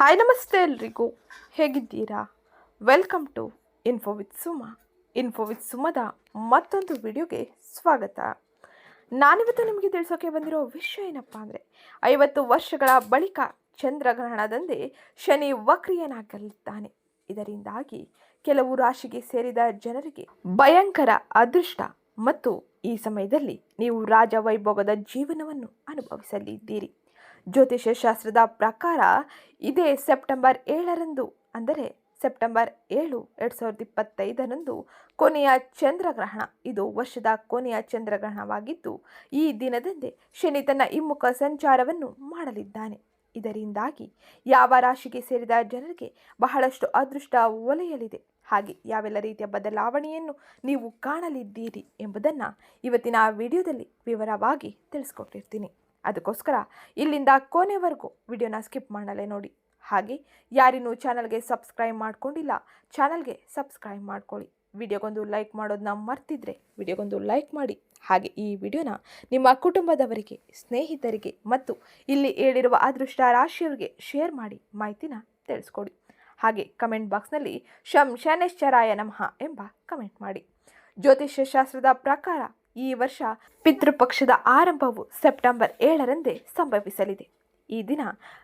Hi ನಮಸ್ತೆ ಎಲ್ರಿಗೂ. ಹೇಗಿದ್ದೀರಾ? Welcome to info with Suma info with ಸುಮದ ಮತ್ತೊಂದು ವಿಡಿಯೋಗೆ ಸ್ವಾಗತ. ನಾನಿವತ್ತು ನಿಮಗೆ ತಿಳಿಸೋಕೆ ಬಂದಿರೋ ವಿಷಯ ಏನಪ್ಪ ಅಂದರೆ, ಐವತ್ತು ವರ್ಷಗಳ ಬಳಿಕ ಚಂದ್ರಗ್ರಹಣದಂದೇ ಶನಿ ವಕ್ರಿಯನಾಗಲಿದ್ದಾನೆ ಇದರಿಂದಾಗಿ ಕೆಲವು ರಾಶಿಗೆ ಸೇರಿದ ಜನರಿಗೆ ಭಯಂಕರ ಅದೃಷ್ಟ ಮತ್ತು ಈ ಸಮಯದಲ್ಲಿ ನೀವು ರಾಜ ವೈಭೋಗದ ಜೀವನವನ್ನು ಅನುಭವಿಸಲಿದ್ದೀರಿ. ಜ್ಯೋತಿಷ್ಯ ಶಾಸ್ತ್ರದ ಪ್ರಕಾರ ಇದೇ ಸೆಪ್ಟೆಂಬರ್ ಏಳರಂದು, ಅಂದರೆ ಸೆಪ್ಟೆಂಬರ್ ಏಳು ಎರಡು ಸಾವಿರದ ಇಪ್ಪತ್ತೈದರಂದು ಕೊನೆಯ ಚಂದ್ರಗ್ರಹಣ. ಇದು ವರ್ಷದ ಕೊನೆಯ ಚಂದ್ರಗ್ರಹಣವಾಗಿದ್ದು, ಈ ದಿನದಂದೇ ಶನಿ ತನ್ನ ಹಿಮ್ಮುಖ ಸಂಚಾರವನ್ನು ಮಾಡಲಿದ್ದಾನೆ. ಇದರಿಂದಾಗಿ ಯಾವ ರಾಶಿಗೆ ಸೇರಿದ ಜನರಿಗೆ ಬಹಳಷ್ಟು ಅದೃಷ್ಟ ಒಲೆಯಲಿದೆ. ಹಾಗೆ ಯಾವೆಲ್ಲ ರೀತಿಯ ಬದಲಾವಣೆಯನ್ನು ನೀವು ಕಾಣಲಿದ್ದೀರಿ ಎಂಬುದನ್ನು ಇವತ್ತಿನ ವಿಡಿಯೋದಲ್ಲಿ ವಿವರವಾಗಿ ತಿಳಿಸ್ಕೊಟ್ಟಿರ್ತೀನಿ. ಅದಕ್ಕೋಸ್ಕರ ಇಲ್ಲಿಂದ ಕೊನೆವರೆಗೂ ವಿಡಿಯೋನ ಸ್ಕಿಪ್ ಮಾಡಲೇ ನೋಡಿ. ಹಾಗೆ ಯಾರಿನ್ನೂ ಚಾನಲ್ಗೆ ಸಬ್ಸ್ಕ್ರೈಬ್ ಮಾಡ್ಕೊಂಡಿಲ್ಲ, ಚಾನಲ್ಗೆ ಸಬ್ಸ್ಕ್ರೈಬ್ ಮಾಡ್ಕೊಳ್ಳಿ. ವಿಡಿಯೋಗೊಂದು ಲೈಕ್ ಮಾಡೋದನ್ನ ಮರ್ತಿದ್ರೆ ವಿಡಿಯೋಗೊಂದು ಲೈಕ್ ಮಾಡಿ. ಹಾಗೆ ಈ ವಿಡಿಯೋನ ನಿಮ್ಮ ಕುಟುಂಬದವರಿಗೆ, ಸ್ನೇಹಿತರಿಗೆ ಮತ್ತು ಇಲ್ಲಿ ಹೇಳಿರುವ ಅದೃಷ್ಟ ರಾಶಿಯವರಿಗೆ ಶೇರ್ ಮಾಡಿ ಮಾಹಿತಿನ ತಿಳಿಸ್ಕೊಡಿ. ಹಾಗೆ ಕಮೆಂಟ್ ಬಾಕ್ಸ್ನಲ್ಲಿ ಶಂ ಶನೇಶ್ವರಾಯ ನಮಃ ಎಂಬ ಕಮೆಂಟ್ ಮಾಡಿ. ಜ್ಯೋತಿಷ್ಯ ಶಾಸ್ತ್ರದ ಪ್ರಕಾರ ಈ ವರ್ಷ ಪಿತೃಪಕ್ಷದ ಆರಂಭವು ಸೆಪ್ಟೆಂಬರ್ ಏಳರಂದೇ ಸಂಭವಿಸಲಿದೆ. ಈ ದಿನ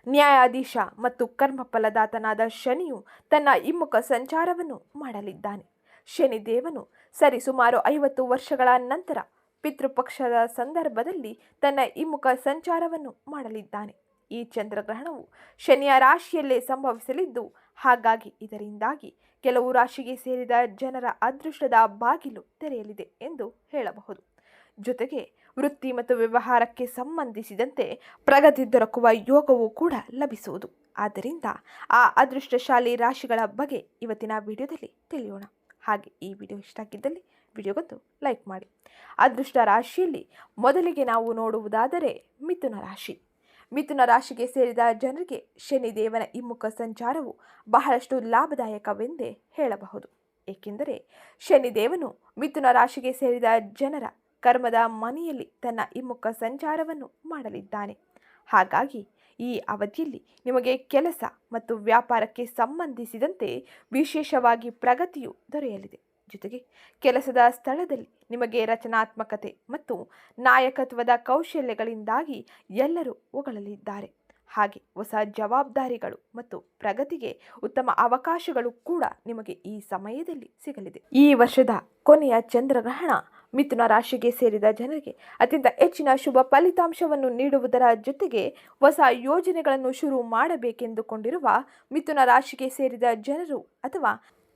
ನ್ಯಾಯಾಧೀಶ ಮತ್ತು ಕರ್ಮಫಲದಾತನಾದ ಶನಿಯು ತನ್ನ ಹಿಮ್ಮುಖ ಸಂಚಾರವನ್ನು ಮಾಡಲಿದ್ದಾನೆ. ಶನಿದೇವನು ಸರಿಸುಮಾರು ಐವತ್ತು ವರ್ಷಗಳ ನಂತರ ಪಿತೃಪಕ್ಷದ ಸಂದರ್ಭದಲ್ಲಿ ತನ್ನ ಹಿಮ್ಮುಖ ಸಂಚಾರವನ್ನು ಮಾಡಲಿದ್ದಾನೆ. ಈ ಚಂದ್ರಗ್ರಹಣವು ಶನಿಯ ರಾಶಿಯಲ್ಲೇ ಸಂಭವಿಸಲಿದ್ದು, ಹಾಗಾಗಿ ಇದರಿಂದಾಗಿ ಕೆಲವು ರಾಶಿಗೆ ಸೇರಿದ ಜನರ ಅದೃಷ್ಟದ ಬಾಗಿಲು ತೆರೆಯಲಿದೆ ಎಂದು ಹೇಳಬಹುದು. ಜೊತೆಗೆ ವೃತ್ತಿ ಮತ್ತು ವ್ಯವಹಾರಕ್ಕೆ ಸಂಬಂಧಿಸಿದಂತೆ ಪ್ರಗತಿ ದೊರಕುವ ಯೋಗವೂ ಕೂಡ ಲಭಿಸುವುದು. ಆದ್ದರಿಂದ ಆ ಅದೃಷ್ಟಶಾಲಿ ರಾಶಿಗಳ ಬಗ್ಗೆ ಇವತ್ತಿನ ವಿಡಿಯೋದಲ್ಲಿ ತಿಳಿಯೋಣ. ಹಾಗೆ ಈ ವಿಡಿಯೋ ಇಷ್ಟ ಆಗಿದ್ದಲ್ಲಿ ವಿಡಿಯೋಗೊಂದು ಲೈಕ್ ಮಾಡಿ. ಅದೃಷ್ಟ ರಾಶಿಯಲ್ಲಿ ಮೊದಲಿಗೆ ನಾವು ನೋಡುವುದಾದರೆ ಮಿಥುನ ರಾಶಿ. ಮಿಥುನ ರಾಶಿಗೆ ಸೇರಿದ ಜನರಿಗೆ ಶನಿದೇವನ ಹಿಮ್ಮುಖ ಸಂಚಾರವು ಬಹಳಷ್ಟು ಲಾಭದಾಯಕವೆಂದೇ ಹೇಳಬಹುದು. ಏಕೆಂದರೆ ಶನಿದೇವನು ಮಿಥುನ ರಾಶಿಗೆ ಸೇರಿದ ಜನರ ಕರ್ಮದ ಮನೆಯಲ್ಲಿ ತನ್ನ ಹಿಮ್ಮುಖ ಸಂಚಾರವನ್ನು ಮಾಡಲಿದ್ದಾನೆ. ಹಾಗಾಗಿ ಈ ಅವಧಿಯಲ್ಲಿ ನಿಮಗೆ ಕೆಲಸ ಮತ್ತು ವ್ಯಾಪಾರಕ್ಕೆ ಸಂಬಂಧಿಸಿದಂತೆ ವಿಶೇಷವಾಗಿ ಪ್ರಗತಿಯು ದೊರೆಯಲಿದೆ. ಜೊತೆಗೆ ಕೆಲಸದ ಸ್ಥಳದಲ್ಲಿ ನಿಮಗೆ ರಚನಾತ್ಮಕತೆ ಮತ್ತು ನಾಯಕತ್ವದ ಕೌಶಲ್ಯಗಳಿಂದಾಗಿ ಎಲ್ಲರೂ ಹೊಗಳಲಿದ್ದಾರೆ. ಹಾಗೆ ಹೊಸ ಜವಾಬ್ದಾರಿಗಳು ಮತ್ತು ಪ್ರಗತಿಗೆ ಉತ್ತಮ ಅವಕಾಶಗಳು ಕೂಡ ನಿಮಗೆ ಈ ಸಮಯದಲ್ಲಿ ಸಿಗಲಿದೆ. ಈ ವರ್ಷದ ಕೊನೆಯ ಚಂದ್ರಗ್ರಹಣ ಮಿಥುನ ರಾಶಿಗೆ ಸೇರಿದ ಜನರಿಗೆ ಅತ್ಯಂತ ಹೆಚ್ಚಿನ ಶುಭ ಫಲಿತಾಂಶವನ್ನು ನೀಡುವುದರ ಜೊತೆಗೆ ಹೊಸ ಯೋಜನೆಗಳನ್ನು ಶುರು ಮಾಡಬೇಕೆಂದುಕೊಂಡಿರುವ ಮಿಥುನ ರಾಶಿಗೆ ಸೇರಿದ ಜನರು ಅಥವಾ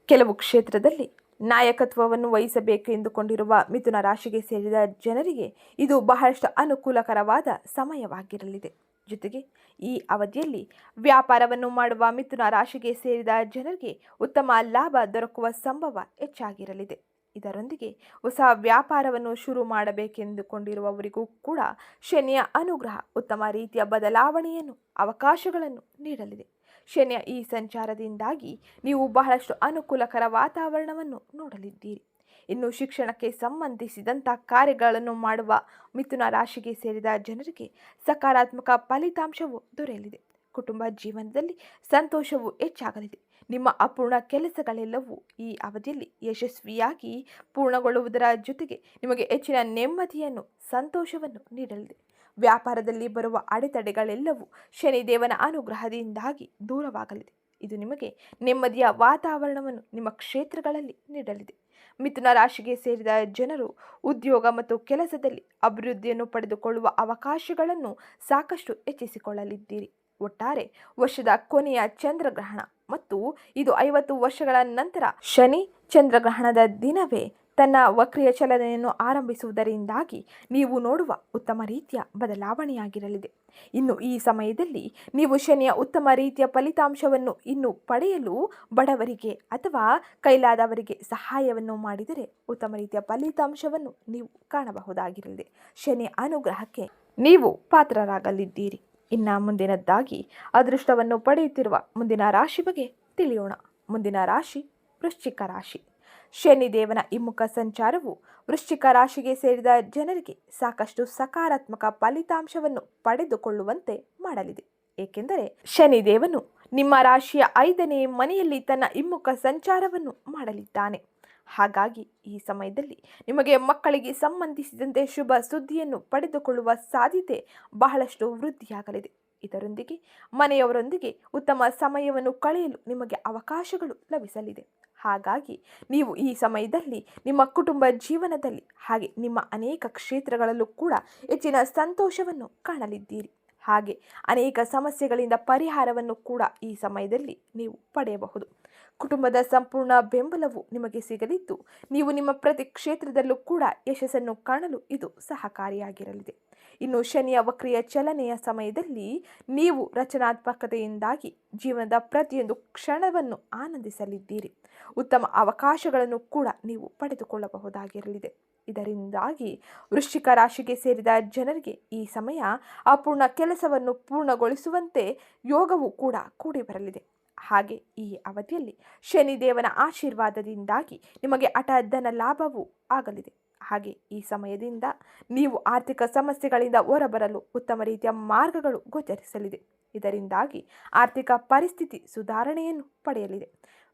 ಕೆಲವು ಕ್ಷೇತ್ರದಲ್ಲಿ ನಾಯಕತ್ವವನ್ನು ವಹಿಸಬೇಕು ಎಂದುಕೊಂಡಿರುವ ಮಿಥುನ ರಾಶಿಗೆ ಸೇರಿದ ಜನರಿಗೆ ಇದು ಬಹಳಷ್ಟು ಅನುಕೂಲಕರವಾದ ಸಮಯವಾಗಿರಲಿದೆ. ಜೊತೆಗೆ ಈ ಅವಧಿಯಲ್ಲಿ ವ್ಯಾಪಾರವನ್ನು ಮಾಡುವ ಮಿಥುನ ರಾಶಿಗೆ ಸೇರಿದ ಜನರಿಗೆ ಉತ್ತಮ ಲಾಭ ದೊರಕುವ ಸಂಭವ ಹೆಚ್ಚಾಗಿರಲಿದೆ. ಇದರೊಂದಿಗೆ ಹೊಸ ವ್ಯಾಪಾರವನ್ನು ಶುರು ಮಾಡಬೇಕೆಂದುಕೊಂಡಿರುವವರಿಗೂ ಕೂಡ ಶನಿಯ ಅನುಗ್ರಹ ಉತ್ತಮ ರೀತಿಯ ಬದಲಾವಣೆಯನ್ನು, ಅವಕಾಶಗಳನ್ನು ನೀಡಲಿದೆ. ಶನಿಯ ಈ ಸಂಚಾರದಿಂದಾಗಿ ನೀವು ಬಹಳಷ್ಟು ಅನುಕೂಲಕರ ವಾತಾವರಣವನ್ನು ನೋಡಲಿದ್ದೀರಿ. ಇನ್ನು ಶಿಕ್ಷಣಕ್ಕೆ ಸಂಬಂಧಿಸಿದಂಥ ಕಾರ್ಯಗಳನ್ನು ಮಾಡುವ ಮಿಥುನ ರಾಶಿಗೆ ಸೇರಿದ ಜನರಿಗೆ ಸಕಾರಾತ್ಮಕ ಫಲಿತಾಂಶವು ದೊರೆಯಲಿದೆ. ಕುಟುಂಬ ಜೀವನದಲ್ಲಿ ಸಂತೋಷವು ಹೆಚ್ಚಾಗಲಿದೆ. ನಿಮ್ಮ ಅಪೂರ್ಣ ಕೆಲಸಗಳೆಲ್ಲವೂ ಈ ಅವಧಿಯಲ್ಲಿ ಯಶಸ್ವಿಯಾಗಿ ಪೂರ್ಣಗೊಳ್ಳುವುದರ ಜೊತೆಗೆ ನಿಮಗೆ ಹೆಚ್ಚಿನ ನೆಮ್ಮದಿಯನ್ನು, ಸಂತೋಷವನ್ನು ನೀಡಲಿದೆ. ವ್ಯಾಪಾರದಲ್ಲಿ ಬರುವ ಅಡೆತಡೆಗಳೆಲ್ಲವೂ ಶನಿದೇವನ ಅನುಗ್ರಹದಿಂದಾಗಿ ದೂರವಾಗಲಿದೆ. ಇದು ನಿಮಗೆ ನೆಮ್ಮದಿಯ ವಾತಾವರಣವನ್ನು ನಿಮ್ಮ ಕ್ಷೇತ್ರಗಳಲ್ಲಿ ನೀಡಲಿದೆ. ಮಿಥುನ ರಾಶಿಗೆ ಸೇರಿದ ಜನರು ಉದ್ಯೋಗ ಮತ್ತು ಕೆಲಸದಲ್ಲಿ ಅಭಿವೃದ್ಧಿಯನ್ನು ಪಡೆದುಕೊಳ್ಳುವ ಅವಕಾಶಗಳನ್ನು ಸಾಕಷ್ಟು ಹೆಚ್ಚಿಸಿಕೊಳ್ಳಲಿದ್ದೀರಿ. ಒಟ್ಟಾರೆ ವರ್ಷದ ಕೊನೆಯ ಚಂದ್ರಗ್ರಹಣ ಮತ್ತು ಇದು ಐವತ್ತು ವರ್ಷಗಳ ನಂತರ ಶನಿ ಚಂದ್ರಗ್ರಹಣದ ದಿನವೇ ತನ್ನ ವಕ್ರಿಯ ಚಲನೆಯನ್ನು ಆರಂಭಿಸುವುದರಿಂದಾಗಿ ನೀವು ನೋಡುವ ಉತ್ತಮ ರೀತಿಯ ಬದಲಾವಣೆಯಾಗಿರಲಿದೆ. ಇನ್ನು ಈ ಸಮಯದಲ್ಲಿ ನೀವು ಶನಿಯ ಉತ್ತಮ ರೀತಿಯ ಫಲಿತಾಂಶವನ್ನು ಇನ್ನು ಪಡೆಯಲು ಬಡವರಿಗೆ ಅಥವಾ ಕೈಲಾದವರಿಗೆ ಸಹಾಯವನ್ನು ಮಾಡಿದರೆ ಉತ್ತಮ ರೀತಿಯ ಫಲಿತಾಂಶವನ್ನು ನೀವು ಕಾಣಬಹುದಾಗಿರಲಿದೆ. ಶನಿಯ ಅನುಗ್ರಹಕ್ಕೆ ನೀವು ಪಾತ್ರರಾಗಲಿದ್ದೀರಿ. ಇನ್ನು ಮುಂದಿನದ್ದಾಗಿ ಅದೃಷ್ಟವನ್ನು ಪಡೆಯುತ್ತಿರುವ ಮುಂದಿನ ರಾಶಿ ಬಗ್ಗೆ ತಿಳಿಯೋಣ. ಮುಂದಿನ ರಾಶಿ ವೃಶ್ಚಿಕ ರಾಶಿ. ಶನಿದೇವನ ಹಿಮ್ಮುಖ ಸಂಚಾರವು ವೃಶ್ಚಿಕ ರಾಶಿಗೆ ಸೇರಿದ ಜನರಿಗೆ ಸಾಕಷ್ಟು ಸಕಾರಾತ್ಮಕ ಫಲಿತಾಂಶವನ್ನು ಪಡೆದುಕೊಳ್ಳುವಂತೆ ಮಾಡಲಿದೆ. ಏಕೆಂದರೆ ಶನಿದೇವನು ನಿಮ್ಮ ರಾಶಿಯ ಐದನೇ ಮನೆಯಲ್ಲಿ ತನ್ನ ಇಮ್ಮುಖ ಸಂಚಾರವನ್ನು ಮಾಡಲಿದ್ದಾನೆ. ಹಾಗಾಗಿ ಈ ಸಮಯದಲ್ಲಿ ನಿಮಗೆ ಮಕ್ಕಳಿಗೆ ಸಂಬಂಧಿಸಿದಂತೆ ಶುಭ ಸುದ್ದಿಯನ್ನು ಪಡೆದುಕೊಳ್ಳುವ ಸಾಧ್ಯತೆ ಬಹಳಷ್ಟು ವೃದ್ಧಿಯಾಗಲಿದೆ. ಇದರೊಂದಿಗೆ ಮನೆಯವರೊಂದಿಗೆ ಉತ್ತಮ ಸಮಯವನ್ನು ಕಳೆಯಲು ನಿಮಗೆ ಅವಕಾಶಗಳು ಲಭಿಸಲಿದೆ. ಹಾಗಾಗಿ ನೀವು ಈ ಸಮಯದಲ್ಲಿ ನಿಮ್ಮ ಕುಟುಂಬ ಜೀವನದಲ್ಲಿ ಹಾಗೆ ನಿಮ್ಮ ಅನೇಕ ಕ್ಷೇತ್ರಗಳಲ್ಲೂ ಕೂಡ ಹೆಚ್ಚಿನ ಸಂತೋಷವನ್ನು ಕಾಣಲಿದ್ದೀರಿ. ಹಾಗೆ ಅನೇಕ ಸಮಸ್ಯೆಗಳಿಂದ ಪರಿಹಾರವನ್ನು ಕೂಡ ಈ ಸಮಯದಲ್ಲಿ ನೀವು ಪಡೆಯಬಹುದು. ಕುಟುಂಬದ ಸಂಪೂರ್ಣ ಬೆಂಬಲವು ನಿಮಗೆ ಸಿಗಲಿದ್ದು, ನೀವು ನಿಮ್ಮ ಪ್ರತಿ ಕ್ಷೇತ್ರದಲ್ಲೂ ಕೂಡ ಯಶಸ್ಸನ್ನು ಕಾಣಲು ಇದು ಸಹಕಾರಿಯಾಗಿರಲಿದೆ. ಇನ್ನು ಶನಿಯ ವಕ್ರಿಯ ಚಲನೆಯ ಸಮಯದಲ್ಲಿ ನೀವು ರಚನಾತ್ಮಕತೆಯಿಂದಾಗಿ ಜೀವನದ ಪ್ರತಿಯೊಂದು ಕ್ಷಣವನ್ನು ಆನಂದಿಸಲಿದ್ದೀರಿ. ಉತ್ತಮ ಅವಕಾಶಗಳನ್ನು ಕೂಡ ನೀವು ಪಡೆದುಕೊಳ್ಳಬಹುದಾಗಿರಲಿದೆ. ಇದರಿಂದಾಗಿ ವೃಶ್ಚಿಕ ರಾಶಿಗೆ ಸೇರಿದ ಜನರಿಗೆ ಈ ಸಮಯ ಅಪೂರ್ಣ ಕೆಲಸವನ್ನು ಪೂರ್ಣಗೊಳಿಸುವಂತೆ ಯೋಗವು ಕೂಡ ಕೂಡಿ ಬರಲಿದೆ ಹಾಗೆ ಈ ಅವಧಿಯಲ್ಲಿ ಶನಿದೇವನ ಆಶೀರ್ವಾದದಿಂದಾಗಿ ನಿಮಗೆ ಹಠಧನ ಲಾಭವೂ ಆಗಲಿದೆ. ಹಾಗೆ ಈ ಸಮಯದಿಂದ ನೀವು ಆರ್ಥಿಕ ಸಮಸ್ಯೆಗಳಿಂದ ಹೊರಬರಲು ಉತ್ತಮ ರೀತಿಯ ಮಾರ್ಗಗಳು ಗೋಚರಿಸಲಿದೆ. ಇದರಿಂದಾಗಿ ಆರ್ಥಿಕ ಪರಿಸ್ಥಿತಿ ಸುಧಾರಣೆಯನ್ನು ಪಡೆಯಲಿದೆ.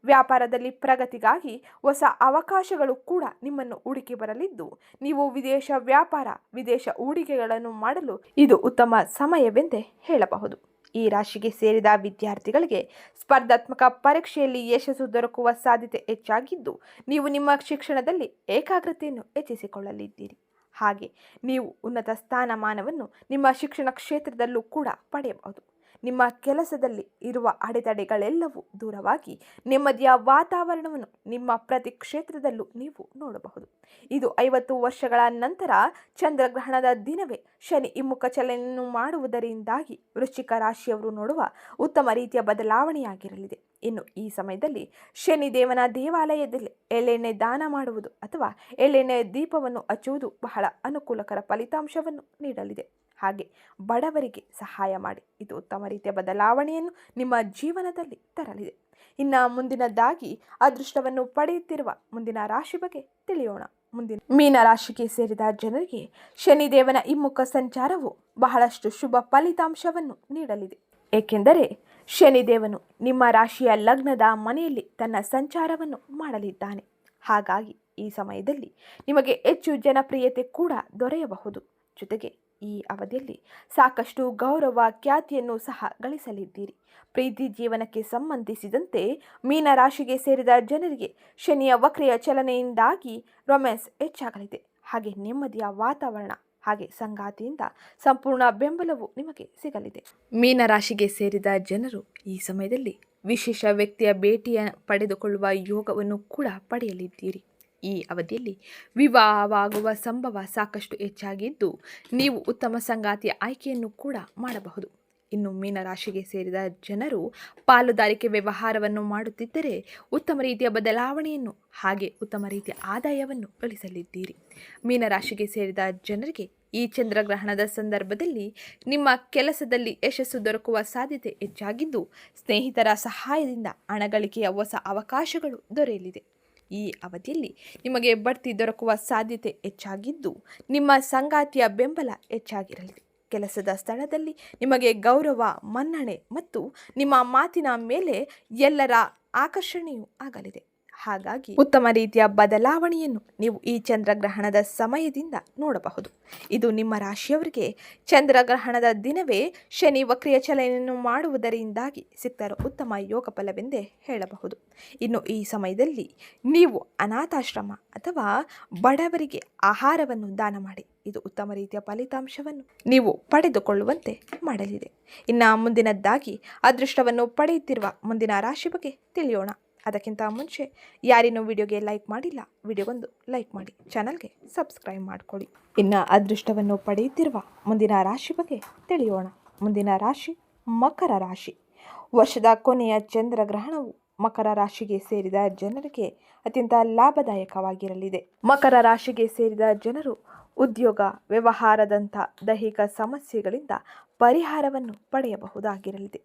ವ್ಯಾಪಾರದಲ್ಲಿ ಪ್ರಗತಿಗಾಗಿ ಹೊಸ ಅವಕಾಶಗಳು ಕೂಡ ನಿಮ್ಮನ್ನು ಹುಡುಕಿ ಬರಲಿದ್ದು, ನೀವು ವಿದೇಶ ವ್ಯಾಪಾರ, ವಿದೇಶ ಹೂಡಿಕೆಗಳನ್ನು ಮಾಡಲು ಇದು ಉತ್ತಮ ಸಮಯವೆಂದೇ ಹೇಳಬಹುದು. ಈ ರಾಶಿಗೆ ಸೇರಿದ ವಿದ್ಯಾರ್ಥಿಗಳಿಗೆ ಸ್ಪರ್ಧಾತ್ಮಕ ಪರೀಕ್ಷೆಯಲ್ಲಿ ಯಶಸ್ಸು ದೊರಕುವ ಸಾಧ್ಯತೆ ಹೆಚ್ಚಾಗಿದ್ದು, ನೀವು ನಿಮ್ಮ ಶಿಕ್ಷಣದಲ್ಲಿ ಏಕಾಗ್ರತೆಯನ್ನು ಹೆಚ್ಚಿಸಿಕೊಳ್ಳಲಿದ್ದೀರಿ. ಹಾಗೆ ನೀವು ಉನ್ನತ ಸ್ಥಾನಮಾನವನ್ನು ನಿಮ್ಮ ಶಿಕ್ಷಣ ಕ್ಷೇತ್ರದಲ್ಲೂ ಕೂಡ ಪಡೆಯಬಹುದು. ನಿಮ್ಮ ಕೆಲಸದಲ್ಲಿ ಇರುವ ಅಡೆತಡೆಗಳೆಲ್ಲವೂ ದೂರವಾಗಿ ನೆಮ್ಮದಿಯ ವಾತಾವರಣವನ್ನು ನಿಮ್ಮ ಪ್ರತಿ ಕ್ಷೇತ್ರದಲ್ಲೂ ನೀವು ನೋಡಬಹುದು. ಇದು ಐವತ್ತು ವರ್ಷಗಳ ನಂತರ ಚಂದ್ರಗ್ರಹಣದ ದಿನವೇ ಶನಿ ಹಿಮ್ಮುಖ ಚಲನೆಯನ್ನು ಮಾಡುವುದರಿಂದಾಗಿ ವೃಶ್ಚಿಕ ರಾಶಿಯವರು ನೋಡುವ ಉತ್ತಮ ರೀತಿಯ ಬದಲಾವಣೆಯಾಗಿರಲಿದೆ. ಇನ್ನು ಈ ಸಮಯದಲ್ಲಿ ಶನಿ ದೇವನ ದೇವಾಲಯದಲ್ಲಿ ಎಳ್ಳೆಣ್ಣೆ ದಾನ ಮಾಡುವುದು ಅಥವಾ ಎಳ್ಳೆಣ್ಣೆ ದೀಪವನ್ನು ಹಚ್ಚುವುದು ಬಹಳ ಅನುಕೂಲಕರ ಫಲಿತಾಂಶವನ್ನು ನೀಡಲಿದೆ. ಹಾಗೆ ಬಡವರಿಗೆ ಸಹಾಯ ಮಾಡಿ. ಇದು ಉತ್ತಮ ರೀತಿಯ ಬದಲಾವಣೆಯನ್ನು ನಿಮ್ಮ ಜೀವನದಲ್ಲಿ ತರಲಿದೆ. ಇನ್ನು ಮುಂದಿನದಾಗಿ ಅದೃಷ್ಟವನ್ನು ಪಡೆಯುತ್ತಿರುವ ಮುಂದಿನ ರಾಶಿ ಬಗ್ಗೆ ತಿಳಿಯೋಣ. ಮುಂದಿನ ಮೀನ ರಾಶಿಗೆ ಸೇರಿದ ಜನರಿಗೆ ಶನಿದೇವನ ಹಿಮ್ಮುಖ ಸಂಚಾರವು ಬಹಳಷ್ಟು ಶುಭ ಫಲಿತಾಂಶವನ್ನು ನೀಡಲಿದೆ. ಏಕೆಂದರೆ ಶನಿದೇವನು ನಿಮ್ಮ ರಾಶಿಯ ಲಗ್ನದ ಮನೆಯಲ್ಲಿ ತನ್ನ ಸಂಚಾರವನ್ನು ಮಾಡಲಿದ್ದಾನೆ. ಹಾಗಾಗಿ ಈ ಸಮಯದಲ್ಲಿ ನಿಮಗೆ ಹೆಚ್ಚು ಜನಪ್ರಿಯತೆ ಕೂಡ ದೊರೆಯಬಹುದು. ಜೊತೆಗೆ ಈ ಅವಧಿಯಲ್ಲಿ ಸಾಕಷ್ಟು ಗೌರವ ಖ್ಯಾತಿಯನ್ನು ಸಹ ಗಳಿಸಲಿದ್ದೀರಿ. ಪ್ರೀತಿ ಜೀವನಕ್ಕೆ ಸಂಬಂಧಿಸಿದಂತೆ ಮೀನರಾಶಿಗೆ ಸೇರಿದ ಜನರಿಗೆ ಶನಿಯ ವಕ್ರಿಯ ಚಲನೆಯಿಂದಾಗಿ ರೊಮ್ಯಾನ್ಸ್ ಹೆಚ್ಚಾಗಲಿದೆ. ಹಾಗೆ ನೆಮ್ಮದಿಯ ವಾತಾವರಣ ಹಾಗೆ ಸಂಗಾತಿಯಿಂದ ಸಂಪೂರ್ಣ ಬೆಂಬಲವು ನಿಮಗೆ ಸಿಗಲಿದೆ. ಮೀನರಾಶಿಗೆ ಸೇರಿದ ಜನರು ಈ ಸಮಯದಲ್ಲಿ ವಿಶೇಷ ವ್ಯಕ್ತಿಯ ಭೇಟಿಯ ಪಡೆದುಕೊಳ್ಳುವ ಯೋಗವನ್ನು ಕೂಡ ಪಡೆಯಲಿದ್ದೀರಿ. ಈ ಅವಧಿಯಲ್ಲಿ ವಿವಾಹವಾಗುವ ಸಂಭವ ಸಾಕಷ್ಟು ಹೆಚ್ಚಾಗಿದ್ದು, ನೀವು ಉತ್ತಮ ಸಂಗಾತಿಯ ಆಯ್ಕೆಯನ್ನು ಕೂಡ ಮಾಡಬಹುದು. ಇನ್ನು ಮೀನರಾಶಿಗೆ ಸೇರಿದ ಜನರು ಪಾಲುದಾರಿಕೆ ವ್ಯವಹಾರವನ್ನು ಮಾಡುತ್ತಿದ್ದರೆ ಉತ್ತಮ ರೀತಿಯ ಬದಲಾವಣೆಯನ್ನು ಹಾಗೆ ಉತ್ತಮ ರೀತಿಯ ಆದಾಯವನ್ನು ಗಳಿಸಲಿದ್ದೀರಿ. ಮೀನರಾಶಿಗೆ ಸೇರಿದ ಜನರಿಗೆ ಈ ಚಂದ್ರಗ್ರಹಣದ ಸಂದರ್ಭದಲ್ಲಿ ನಿಮ್ಮ ಕೆಲಸದಲ್ಲಿ ಯಶಸ್ಸು ದೊರಕುವ ಸಾಧ್ಯತೆ ಹೆಚ್ಚಾಗಿದ್ದು, ಸ್ನೇಹಿತರ ಸಹಾಯದಿಂದ ಹಣಗಳಿಕೆಯ ಹೊಸ ಅವಕಾಶಗಳು ದೊರೆಯಲಿದೆ. ಈ ಅವಧಿಯಲ್ಲಿ ನಿಮಗೆ ಬಡ್ತಿ ದೊರಕುವ ಸಾಧ್ಯತೆ ಹೆಚ್ಚಾಗಿದ್ದು, ನಿಮ್ಮ ಸಂಗಾತಿಯ ಬೆಂಬಲ ಹೆಚ್ಚಾಗಿರಲಿದೆ ಕೆಲಸದ ಸ್ಥಳದಲ್ಲಿ ನಿಮಗೆ ಗೌರವ, ಮನ್ನಣೆ ಮತ್ತು ನಿಮ್ಮ ಮಾತಿನ ಮೇಲೆ ಎಲ್ಲರ ಆಕರ್ಷಣೆಯೂ ಆಗಲಿದೆ. ಹಾಗಾಗಿ ಉತ್ತಮ ರೀತಿಯ ಬದಲಾವಣೆಯನ್ನು ನೀವು ಈ ಚಂದ್ರಗ್ರಹಣದ ಸಮಯದಿಂದ ನೋಡಬಹುದು. ಇದು ನಿಮ್ಮ ರಾಶಿಯವರಿಗೆ ಚಂದ್ರಗ್ರಹಣದ ದಿನವೇ ಶನಿ ವಕ್ರಿಯ ಚಲನೆಯನ್ನು ಮಾಡುವುದರಿಂದಾಗಿ ಸಿಕ್ತರ ಉತ್ತಮ ಯೋಗ ಫಲವೆಂದೇ ಹೇಳಬಹುದು. ಇನ್ನು ಈ ಸಮಯದಲ್ಲಿ ನೀವು ಅನಾಥಾಶ್ರಮ ಅಥವಾ ಬಡವರಿಗೆ ಆಹಾರವನ್ನು ದಾನ ಮಾಡಿ. ಇದು ಉತ್ತಮ ರೀತಿಯ ಫಲಿತಾಂಶವನ್ನು ನೀವು ಪಡೆದುಕೊಳ್ಳುವಂತೆ ಮಾಡಲಿದೆ. ಇನ್ನು ಮುಂದಿನದ್ದಾಗಿ ಅದೃಷ್ಟವನ್ನು ಪಡೆಯುತ್ತಿರುವ ಮುಂದಿನ ರಾಶಿ ಬಗ್ಗೆ ತಿಳಿಯೋಣ. ಅದಕ್ಕಿಂತ ಮುಂಚೆ ಯಾರಿನೂ ವಿಡಿಯೋಗೆ ಲೈಕ್ ಮಾಡಿಲ್ಲ, ವಿಡಿಯೋಗೊಂದು ಲೈಕ್ ಮಾಡಿ, ಚಾನಲ್ಗೆ ಸಬ್ಸ್ಕ್ರೈಬ್ ಮಾಡಿಕೊಳ್ಳಿ. ಇನ್ನು ಅದೃಷ್ಟವನ್ನು ಪಡೆಯುತ್ತಿರುವ ಮುಂದಿನ ರಾಶಿ ಬಗ್ಗೆ ತಿಳಿಯೋಣ. ಮುಂದಿನ ರಾಶಿ ಮಕರ ರಾಶಿ. ವರ್ಷದ ಕೊನೆಯ ಚಂದ್ರಗ್ರಹಣವು ಮಕರ ರಾಶಿಗೆ ಸೇರಿದ ಜನರಿಗೆ ಅತ್ಯಂತ ಲಾಭದಾಯಕವಾಗಿರಲಿದೆ. ಮಕರ ರಾಶಿಗೆ ಸೇರಿದ ಜನರು ಉದ್ಯೋಗ, ವ್ಯವಹಾರದಂಥ ದೈಹಿಕ ಸಮಸ್ಯೆಗಳಿಂದ ಪರಿಹಾರವನ್ನು ಪಡೆಯಬಹುದಾಗಿರಲಿದೆ.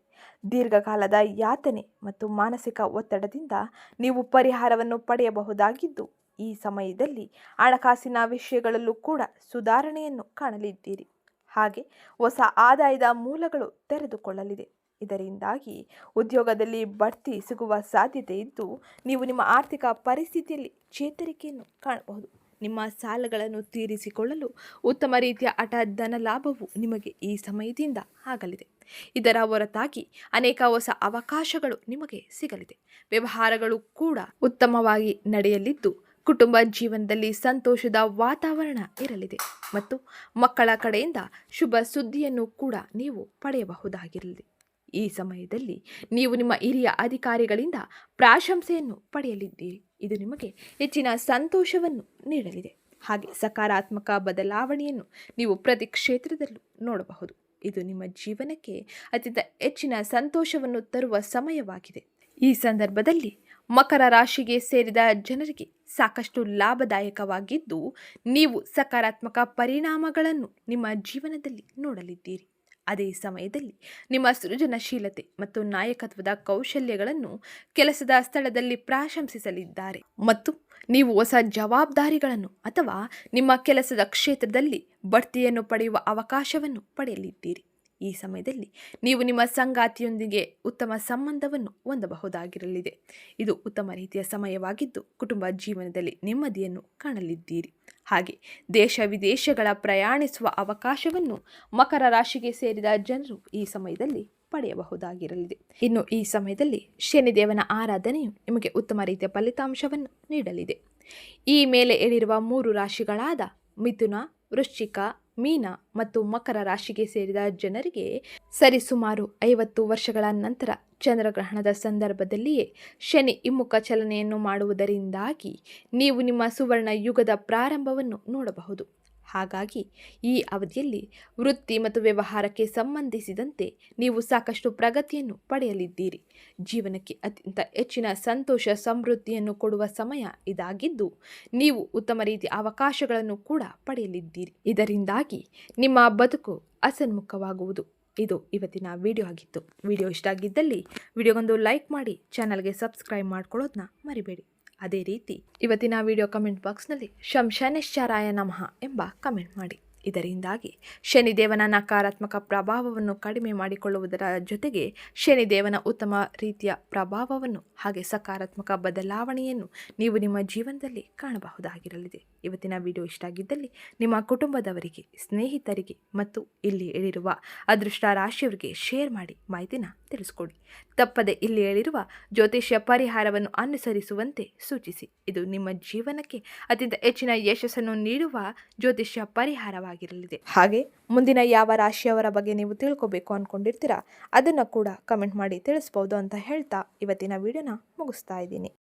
ದೀರ್ಘಕಾಲದ ಯಾತನೆ ಮತ್ತು ಮಾನಸಿಕ ಒತ್ತಡದಿಂದ ನೀವು ಪರಿಹಾರವನ್ನು ಪಡೆಯಬಹುದಾಗಿದ್ದು, ಈ ಸಮಯದಲ್ಲಿ ಹಣಕಾಸಿನ ವಿಷಯಗಳಲ್ಲೂ ಕೂಡ ಸುಧಾರಣೆಯನ್ನು ಕಾಣಲಿದ್ದೀರಿ. ಹಾಗೆ ಹೊಸ ಆದಾಯದ ಮೂಲಗಳು ತೆರೆದುಕೊಳ್ಳಲಿದೆ. ಇದರಿಂದಾಗಿ ಉದ್ಯೋಗದಲ್ಲಿ ಬಡ್ತಿ ಸಿಗುವ ಸಾಧ್ಯತೆ ಇದ್ದು, ನೀವು ನಿಮ್ಮ ಆರ್ಥಿಕ ಪರಿಸ್ಥಿತಿಯಲ್ಲಿ ಚೇತರಿಕೆಯನ್ನು ಕಾಣಬಹುದು. ನಿಮ್ಮ ಸಾಲಗಳನ್ನು ತೀರಿಸಿಕೊಳ್ಳಲು ಉತ್ತಮ ರೀತಿಯ ಅಟ ಧನ ಲಾಭವು ನಿಮಗೆ ಈ ಸಮಯದಿಂದ ಆಗಲಿದೆ. ಇದರ ಹೊರತಾಗಿ ಅನೇಕ ಹೊಸ ಅವಕಾಶಗಳು ನಿಮಗೆ ಸಿಗಲಿದೆ. ವ್ಯವಹಾರಗಳು ಕೂಡ ಉತ್ತಮವಾಗಿ ನಡೆಯಲಿದ್ದು, ಕುಟುಂಬ ಜೀವನದಲ್ಲಿ ಸಂತೋಷದ ವಾತಾವರಣ ಇರಲಿದೆ ಮತ್ತು ಮಕ್ಕಳ ಕಡೆಯಿಂದ ಶುಭ ಸುದ್ದಿಯನ್ನು ಕೂಡ ನೀವು ಪಡೆಯಬಹುದಾಗಿರಲಿದೆ. ಈ ಸಮಯದಲ್ಲಿ ನೀವು ನಿಮ್ಮ ಹಿರಿಯ ಅಧಿಕಾರಿಗಳಿಂದ ಪ್ರಾಶಂಸೆಯನ್ನು ಪಡೆಯಲಿದ್ದೀರಿ. ಇದು ನಿಮಗೆ ಹೆಚ್ಚಿನ ಸಂತೋಷವನ್ನು ನೀಡಲಿದೆ. ಹಾಗೆ ಸಕಾರಾತ್ಮಕ ಬದಲಾವಣೆಯನ್ನು ನೀವು ಪ್ರತಿ ಕ್ಷೇತ್ರದಲ್ಲೂ ನೋಡಬಹುದು. ಇದು ನಿಮ್ಮ ಜೀವನಕ್ಕೆ ಅತ್ಯಂತ ಹೆಚ್ಚಿನ ಸಂತೋಷವನ್ನು ತರುವ ಸಮಯವಾಗಿದೆ. ಈ ಸಂದರ್ಭದಲ್ಲಿ ಮಕರ ರಾಶಿಗೆ ಸೇರಿದ ಜನರಿಗೆ ಸಾಕಷ್ಟು ಲಾಭದಾಯಕವಾಗಿದ್ದು, ನೀವು ಸಕಾರಾತ್ಮಕ ಪರಿಣಾಮಗಳನ್ನು ನಿಮ್ಮ ಜೀವನದಲ್ಲಿ ನೋಡಲಿದ್ದೀರಿ. ಅದೇ ಸಮಯದಲ್ಲಿ ನಿಮ್ಮ ಸೃಜನಶೀಲತೆ ಮತ್ತು ನಾಯಕತ್ವದ ಕೌಶಲ್ಯಗಳನ್ನು ಕೆಲಸದ ಸ್ಥಳದಲ್ಲಿ ಪ್ರಶಂಸಿಸಲಿದ್ದಾರೆ. ಮತ್ತು ನೀವು ಹೊಸ ಜವಾಬ್ದಾರಿಗಳನ್ನು ಅಥವಾ ನಿಮ್ಮ ಕೆಲಸದ ಕ್ಷೇತ್ರದಲ್ಲಿ ಬಡ್ತಿಯನ್ನು ಪಡೆಯುವ ಅವಕಾಶವನ್ನು ಪಡೆಯಲಿದ್ದೀರಿ. ಈ ಸಮಯದಲ್ಲಿ ನೀವು ನಿಮ್ಮ ಸಂಗಾತಿಯೊಂದಿಗೆ ಉತ್ತಮ ಸಂಬಂಧವನ್ನು ಹೊಂದಬಹುದಾಗಿರಲಿದೆ. ಇದು ಉತ್ತಮ ರೀತಿಯ ಸಮಯವಾಗಿದ್ದು ಕುಟುಂಬ ಜೀವನದಲ್ಲಿ ನೆಮ್ಮದಿಯನ್ನು ಕಾಣಲಿದ್ದೀರಿ. ಹಾಗೆ ದೇಶ ವಿದೇಶಗಳ ಪ್ರಯಾಣಿಸುವ ಅವಕಾಶವನ್ನು ಮಕರ ರಾಶಿಗೆ ಸೇರಿದ ಜನರು ಈ ಸಮಯದಲ್ಲಿ ಪಡೆಯಬಹುದಾಗಿರಲಿದೆ. ಇನ್ನು ಈ ಸಮಯದಲ್ಲಿ ಶನಿದೇವನ ಆರಾಧನೆಯು ನಿಮಗೆ ಉತ್ತಮ ರೀತಿಯ ಫಲಿತಾಂಶವನ್ನು ನೀಡಲಿದೆ. ಈ ಮೇಲೆ ಹೇಳಿರುವ ಮೂರು ರಾಶಿಗಳಾದ ಮಿಥುನ, ವೃಶ್ಚಿಕ ಮೀನ ಮತ್ತು ಮಕರ ರಾಶಿಗೆ ಸೇರಿದ ಜನರಿಗೆ ಸರಿಸುಮಾರು ಐವತ್ತು ವರ್ಷಗಳ ನಂತರ ಚಂದ್ರಗ್ರಹಣದ ಸಂದರ್ಭದಲ್ಲಿಯೇ ಶನಿ ಇಮ್ಮುಖ ಚಲನೆಯನ್ನು ಮಾಡುವುದರಿಂದಾಗಿ ನೀವು ನಿಮ್ಮ ಸುವರ್ಣ ಯುಗದ ಪ್ರಾರಂಭವನ್ನು ನೋಡಬಹುದು. ಹಾಗಾಗಿ ಈ ಅವಧಿಯಲ್ಲಿ ವೃತ್ತಿ ಮತ್ತು ವ್ಯವಹಾರಕ್ಕೆ ಸಂಬಂಧಿಸಿದಂತೆ ನೀವು ಸಾಕಷ್ಟು ಪ್ರಗತಿಯನ್ನು ಪಡೆಯಲಿದ್ದೀರಿ. ಜೀವನಕ್ಕೆ ಅತ್ಯಂತ ಹೆಚ್ಚಿನ ಸಂತೋಷ ಸಮೃದ್ಧಿಯನ್ನು ಕೊಡುವ ಸಮಯ ಇದಾಗಿದ್ದು, ನೀವು ಉತ್ತಮ ರೀತಿಯ ಅವಕಾಶಗಳನ್ನು ಕೂಡ ಪಡೆಯಲಿದ್ದೀರಿ. ಇದರಿಂದಾಗಿ ನಿಮ್ಮ ಬದುಕು ಅಸನ್ಮುಖವಾಗುವುದು. ಇದು ಇವತ್ತಿನ ವಿಡಿಯೋ ಆಗಿತ್ತು. ವಿಡಿಯೋ ಇಷ್ಟ ಆಗಿದ್ದಲ್ಲಿ ವಿಡಿಯೋಗೊಂದು ಲೈಕ್ ಮಾಡಿ, ಚಾನಲ್ಗೆ ಸಬ್ಸ್ಕ್ರೈಬ್ ಮಾಡ್ಕೊಳ್ಳೋದನ್ನ ಮರಿಬೇಡಿ. ಅದೇ ರೀತಿ ಇವತ್ತಿನ ವಿಡಿಯೋ ಕಮೆಂಟ್ ಬಾಕ್ಸ್ನಲ್ಲಿ ಶಂ ಶನಿಶ್ಚಾರಾಯ ನಮಃ ಎಂಬ ಕಮೆಂಟ್ ಮಾಡಿ. ಇದರಿಂದಾಗಿ ಶನಿದೇವನ ನಕಾರಾತ್ಮಕ ಪ್ರಭಾವವನ್ನು ಕಡಿಮೆ ಮಾಡಿಕೊಳ್ಳುವುದರ ಜೊತೆಗೆ ಶನಿದೇವನ ಉತ್ತಮ ರೀತಿಯ ಪ್ರಭಾವವನ್ನು ಹಾಗೆ ಸಕಾರಾತ್ಮಕ ಬದಲಾವಣೆಯನ್ನು ನೀವು ನಿಮ್ಮ ಜೀವನದಲ್ಲಿ ಕಾಣಬಹುದಾಗಿರಲಿದೆ. ಇವತ್ತಿನ ವಿಡಿಯೋ ಇಷ್ಟ ಆಗಿದ್ದಲ್ಲಿ ನಿಮ್ಮ ಕುಟುಂಬದವರಿಗೆ, ಸ್ನೇಹಿತರಿಗೆ ಮತ್ತು ಇಲ್ಲಿ ಹೇಳಿರುವ ಅದೃಷ್ಟ ರಾಶಿಯವರಿಗೆ ಶೇರ್ ಮಾಡಿ ಮಾಹಿತಿನ ತಿಳಿಸ್ಕೊಡಿ. ತಪ್ಪದೆ ಇಲ್ಲಿ ಹೇಳಿರುವ ಜ್ಯೋತಿಷ್ಯ ಪರಿಹಾರವನ್ನು ಅನುಸರಿಸುವಂತೆ ಸೂಚಿಸಿ. ಇದು ನಿಮ್ಮ ಜೀವನಕ್ಕೆ ಅತ್ಯಂತ ಹೆಚ್ಚಿನ ಯಶಸ್ಸನ್ನು ನೀಡುವ ಜ್ಯೋತಿಷ್ಯ ಪರಿಹಾರವಾಗಿರಲಿದೆ. ಹಾಗೆ ಮುಂದಿನ ಯಾವ ರಾಶಿಯವರ ಬಗ್ಗೆ ನೀವು ತಿಳ್ಕೊಬೇಕು ಅಂದ್ಕೊಂಡಿರ್ತೀರಾ ಅದನ್ನು ಕೂಡ ಕಮೆಂಟ್ ಮಾಡಿ ತಿಳಿಸ್ಬೋದು ಅಂತ ಹೇಳ್ತಾ ಇವತ್ತಿನ ವಿಡಿಯೋನ ಮುಗಿಸ್ತಾ ಇದ್ದೀನಿ.